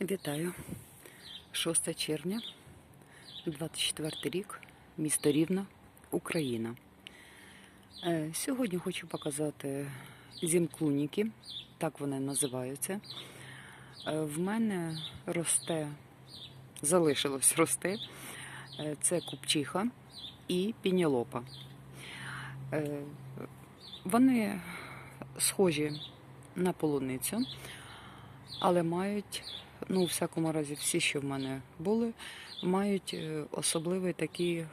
Вітаю. 6 червня, 24 рік, місто Рівно, Україна. Е, Сьогодні хочу показати зімклуніки, так вони називаються. Е, В мене росте, залишилось рости, е, це купчиха і пінєлопа. Е, Вони схожі на полуницю, але мають ну, у всякому разі, всі, що в мене були, мають е, особливий такий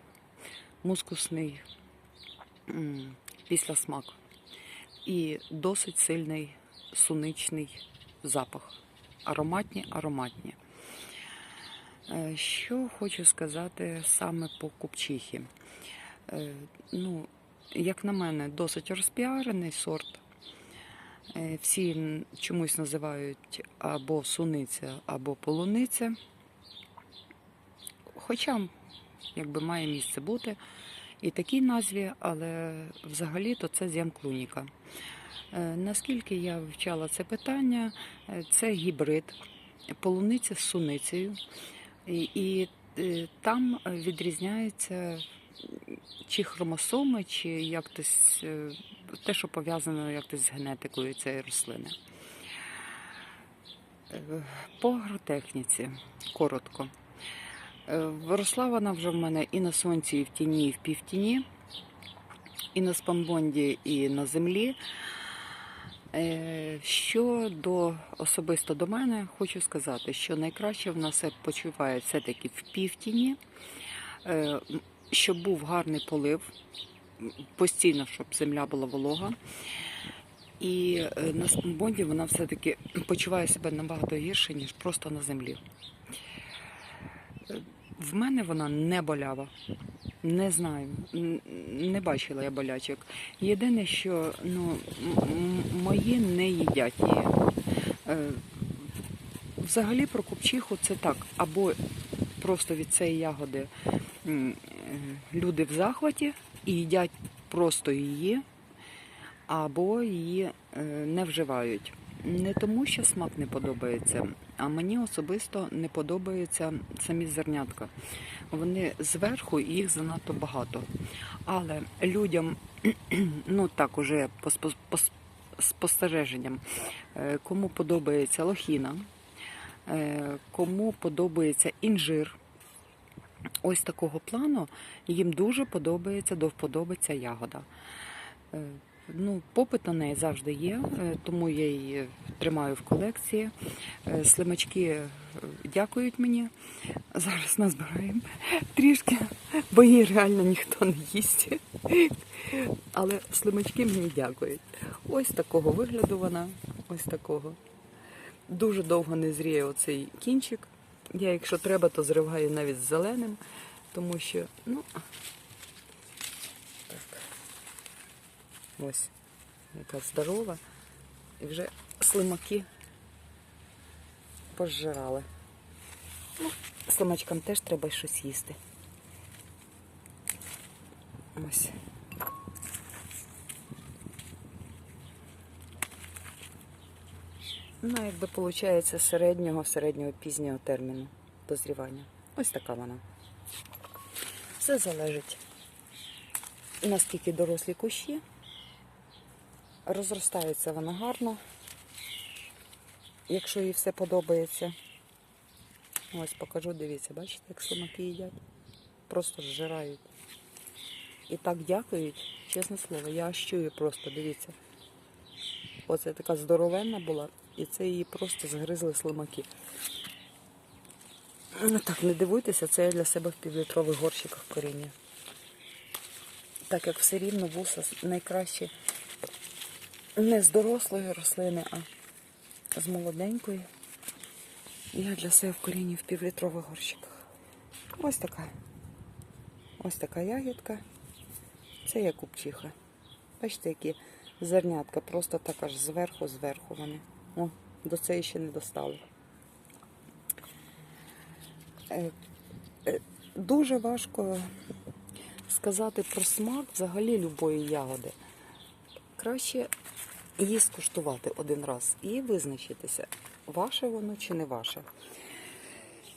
мускусний післясмак і досить сильний суничний запах. Ароматні, ароматні. Е, Що хочу сказати саме по купчихі? Е, Ну, як на мене, досить розпіарений сорт. Е, Всі чомусь називають або суниця, або полуниця. Хоча, якби має місце бути і такій назві, але взагалі-то це зямклуніка. Е, Наскільки я вивчала це питання, е, це гібрид, полуниця з суницею. І, там відрізняється чи хромосоми, чи як е, те, що пов'язано якось з генетикою цієї рослини. Е, По агротехніці, коротко. Е, Росла вона вже в мене і на сонці, і в тіні, і в півтіні, і на спамбонді, і на землі. Е, Щодо особисто до мене, хочу сказати, що найкраще в нас почуває все-таки в півтіні, Е, щоб був гарний полив, постійно, щоб земля була волога. І е, на спамбонді вона все-таки почуває себе набагато гірше, ніж просто на землі. Е, В мене вона не болява. Не знаю, не бачила я болячок. Єдине, що ну, мої не їдять її. Е, Взагалі про купчиху це так, або просто від цієї ягоди люди в захваті і їдять просто її, або її е, не вживають. Не тому, що смак не подобається, а мені особисто не подобаються самі зернятка. Вони зверху їх занадто багато. Але людям, ну так уже по, спостереженням, е, кому подобається лохіна, е, кому подобається інжир, ось такого плану, їм дуже подобається до ягода. Е, Ну, попит на неї завжди є, е, тому я її тримаю в колекції. Е, Слимачки дякують мені. Зараз назбираємо трішки, бо її реально ніхто не їсть. Але слимачки мені дякують. Ось такого вигляду вона, ось такого. Дуже довго не зріє оцей кінчик. Я, якщо треба, то зриваю навіть з зеленим, тому що, ну, так. Ось, яка здорова. І вже слимаки пожирали. Ну, слимачкам теж треба щось їсти. Ось. Ну, якби виходить середнього, середнього пізнього терміну дозрівання. Ось така вона. Все залежить, наскільки дорослі кущі. Розростається вона гарно, якщо їй все подобається. Ось покажу, дивіться, бачите, як слимаки їдять. Просто зжирають. І так дякують, чесне слово, я чую просто, дивіться. Оце така здоровенна була, і це її просто згризли слимаки. Ну так, не дивуйтеся, це я для себе в півлітрових горщиках коріння. Так як все рівно вуса найкраще не з дорослої рослини, а з молоденької. Я для себе в корінні в півлітрових горщиках. Ось така. Ось така ягідка. Це є купчиха. Бачите, які зернятка, просто так аж зверху, зверху вони. О, до цієї ще не достали. Е, е, Дуже важко сказати про смак взагалі любої ягоди. Краще її скуштувати один раз і визначитися, ваше воно чи не ваше.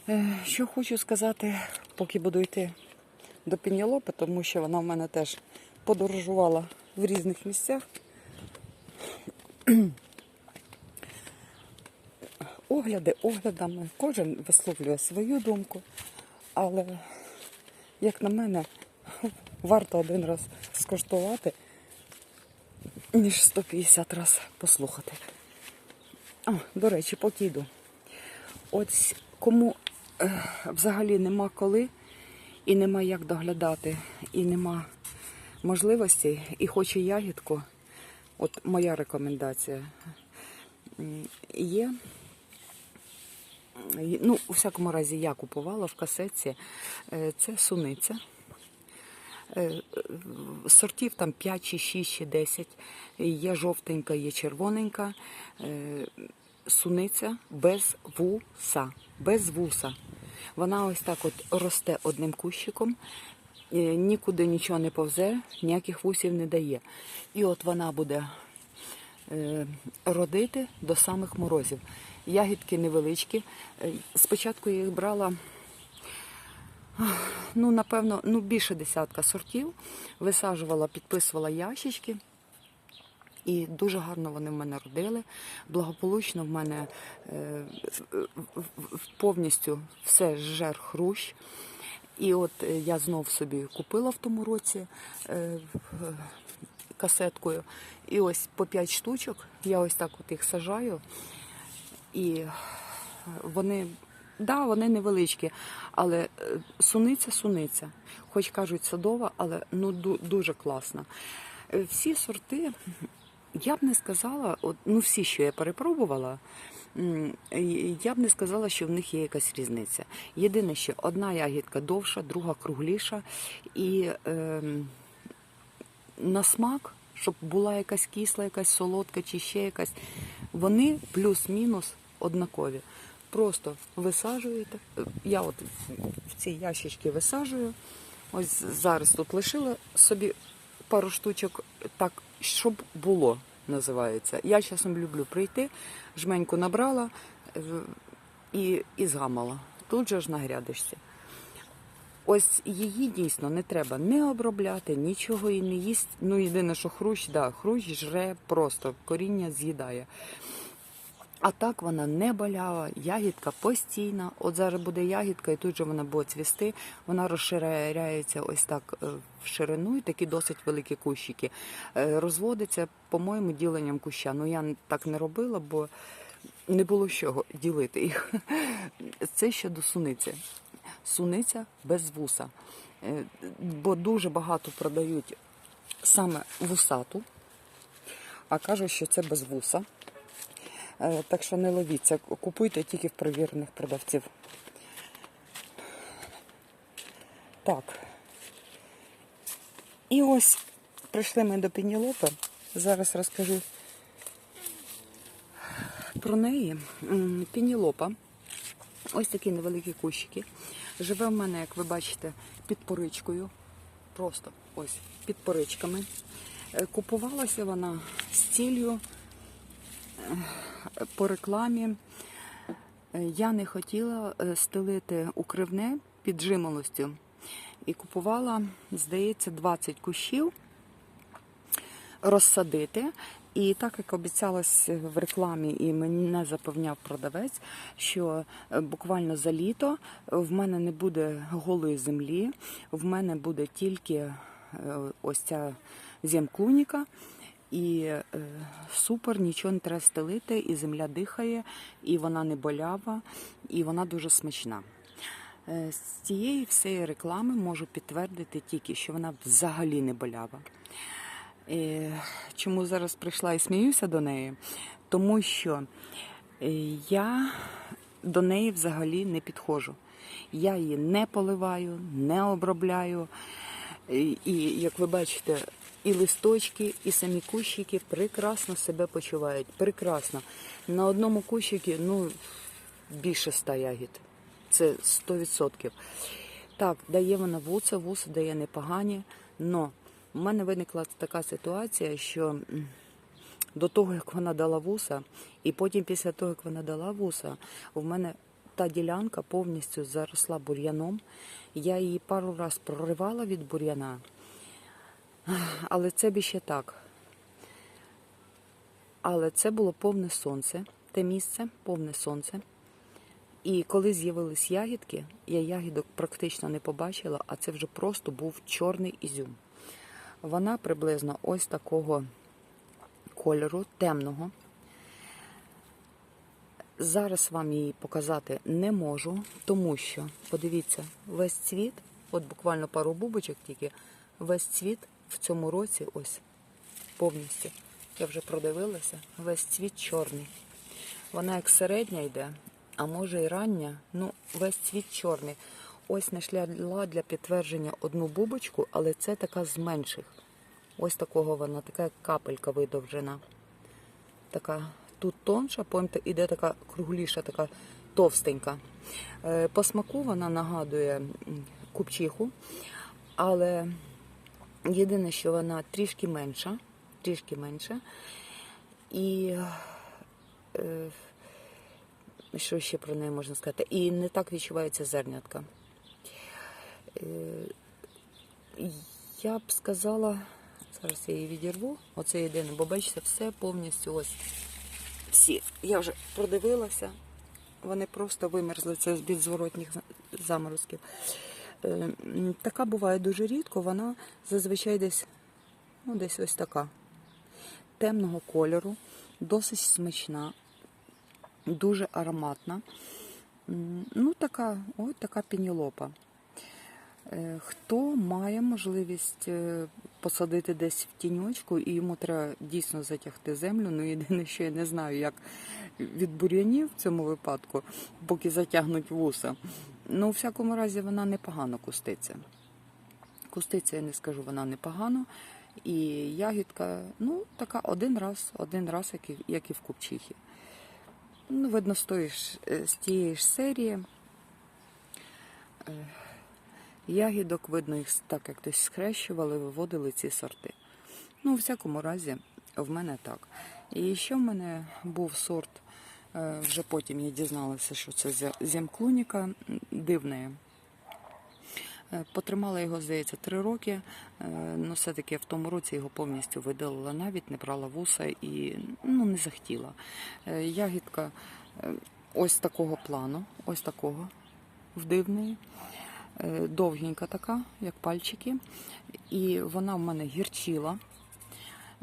Е, Що хочу сказати, поки буду йти до Піньолопи, тому що вона в мене теж подорожувала в різних місцях. Огляди оглядами, кожен висловлює свою думку, але, як на мене, варто один раз скуштувати, ніж 150 разів послухати. О, до речі, поки йду. Ось кому е, взагалі нема коли і нема як доглядати, і нема можливості, і хоче ягідку, от моя рекомендація є. Ну, у всякому разі, я купувала в касетці. Е, Це суниця. Е, Сортів там 5 чи 6 чи 10. Є жовтенька, є червоненька. Е, Суниця без вуса. Без вуса. Вона ось так от росте одним кущиком, нікуди нічого не повзе, ніяких вусів не дає. І от вона буде родити до самих морозів. Ягідки невеличкі. Е, Спочатку я їх брала ну, напевно, ну, більше десятка сортів. Висаджувала, підписувала ящички. І дуже гарно вони в мене родили. Благополучно в мене е, повністю все жер хрущ. І от е, я знов собі купила в тому році е, касеткою. І ось по 5 штучок я ось так от їх сажаю. І вони, да, вони невеличкі, але е, суниця суниця. Хоч кажуть садова, але ну дуже класна. Е, Всі сорти, я б не сказала, от, ну всі, що я перепробувала, я б не сказала, що в них є якась різниця. Єдине, що одна ягідка довша, друга кругліша. І ем, на смак, щоб була якась кисла, якась солодка чи ще якась, вони плюс-мінус однакові. Просто висаджуєте. Я от в ці ящички висаджую. Ось зараз тут лишила собі пару штучок, так, щоб було, називається. Я часом люблю прийти, жменьку набрала е, і, і згамала. Тут же ж на грядочці. Ось її дійсно не треба не обробляти, нічого і не їсть. Ну, єдине, що хрущ, да, хрущ жре просто, коріння з'їдає. А так вона не болява, ягідка постійна. От зараз буде ягідка, і тут же вона буде цвісти. Вона розширяється ось так е, в ширину, і такі досить великі кущики. Е, Розводиться, по-моєму, діленням куща. Ну я так не робила, бо не було чого ділити їх. Це щодо суниці. Суниця без вуса. Е, Бо дуже багато продають саме вусату, а кажуть, що це без вуса. Е, Так що не ловіться, купуйте тільки в перевірених продавців. Так. І ось прийшли ми до Пенілопи. Зараз розкажу про неї. Пенілопа. Ось такі невеликі кущики. Живе в мене, як ви бачите, під поричкою. Просто ось під поричками. Е, Купувалася вона з ціллю по рекламі. Е, Я не хотіла е, стелити укривне під жимолостю і купувала, здається, 20 кущів розсадити. І так як обіцялось в рекламі, і мене запевняв продавець, що е, буквально за літо в мене не буде голої землі, в мене буде тільки е, ось ця земклуніка. І е, супер, нічого не треба стелити, і земля дихає, і вона не болява, і вона дуже смачна. З цієї всієї реклами можу підтвердити тільки, що вона взагалі не болява. Чому зараз прийшла і сміюся до неї? Тому що е, я до неї взагалі не підходжу. Я її не поливаю, не обробляю. І, як ви бачите, і листочки, і самі кущики прекрасно себе почувають. Прекрасно. На одному кущикі ну, більше ста ягід. Це 100%. Так, дає вона вуса, вуса дає непогані, но в мене виникла така ситуація, що до того, як вона дала вуса, і потім після того, як вона дала вуса, в мене та ділянка повністю заросла бур'яном. Я її пару разів проривала від бур'яна, але це б ще так. Але це було повне сонце, те місце, повне сонце. І коли з'явились ягідки, я ягідок практично не побачила, а це вже просто був чорний ізюм. Вона приблизно ось такого кольору, темного. Зараз вам її показати не можу, тому що, подивіться, весь цвіт, от буквально пару бубочок тільки, весь цвіт в цьому році, ось повністю. Я вже продивилася, весь цвіт чорний. Вона як середня йде, а може і рання, ну, весь цвіт чорний. Ось знайшла для підтвердження одну бубочку, але це така з менших. Ось такого вона, така капелька видовжена. Така тут тонша, потім іде така кругліша, така товстенька. Е, По смаку вона нагадує купчиху, але єдине, що вона трішки менша, трішки менша. І е, що ще про неї можна сказати? І не так відчувається зернятка. Е, Я б сказала, зараз я її відірву, оце єдине, бо бачите, все повністю ось всі. Я вже продивилася, вони просто вимерзли це від зворотніх заморозків. Е, Така буває дуже рідко, вона зазвичай десь, ну, десь ось така. Темного кольору, досить смачна, дуже ароматна. Ну, така, ось така пінілопа. Е, Хто має можливість е, посадити десь в тіньочку, і йому треба дійсно затягти землю. Ну, єдине, що я не знаю, як від бур'янів в цьому випадку, поки затягнуть вуса. Ну, у всякому разі, вона непогано куститься. Куститься, я не скажу, вона непогано. І ягідка, ну, така один раз, один раз, як і, як і в купчихі. Ну, видно, з, е, тієї ж серії. Ягідок, видно, їх так як десь схрещували, виводили ці сорти. Ну, у всякому разі, в мене так. І ще в мене був сорт, е, вже потім я дізналася, що це м, дивне. Е, Потримала його, здається, три роки. але все-таки в тому році його повністю видалила навіть, не брала вуса і ну, не захотіла. Е, Ягідка ось такого плану, ось такого в дивної. Е, Довгенька така, як пальчики. І вона в мене гірчила.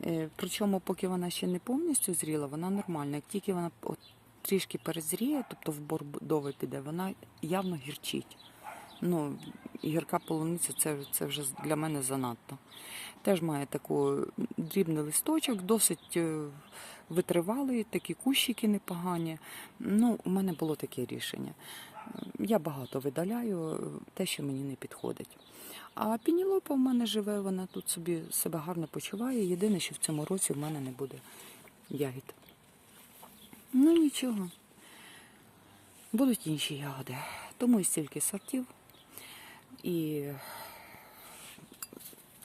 Е, Причому, поки вона ще не повністю зріла, вона нормальна. Як тільки вона от трішки перезріє, тобто в бордовий піде, вона явно гірчить. Ну, гірка полуниця це, це вже для мене занадто. Теж має таку дрібний листочок, досить е, витривалий, такі кущики непогані. Ну, у мене було таке рішення. Я багато видаляю те, що мені не підходить. А пінілопа в мене живе, вона тут собі себе гарно почуває. Єдине, що в цьому році в мене не буде ягід. Ну нічого. Будуть інші ягоди. Тому і стільки сортів. І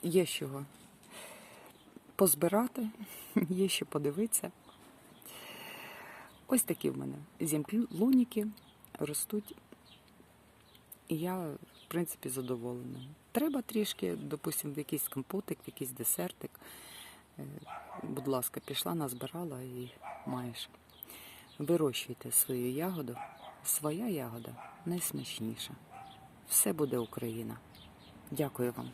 є з чого позбирати, є що подивитися. Ось такі в мене зімклуніки ростуть. І я, в принципі, задоволена. Треба трішки, допустимо, в якийсь компотик, в якийсь десертик. Е, Будь ласка, пішла, назбирала і маєш. Вирощуйте свою ягоду. Своя ягода найсмачніша. Все буде Україна. Дякую вам.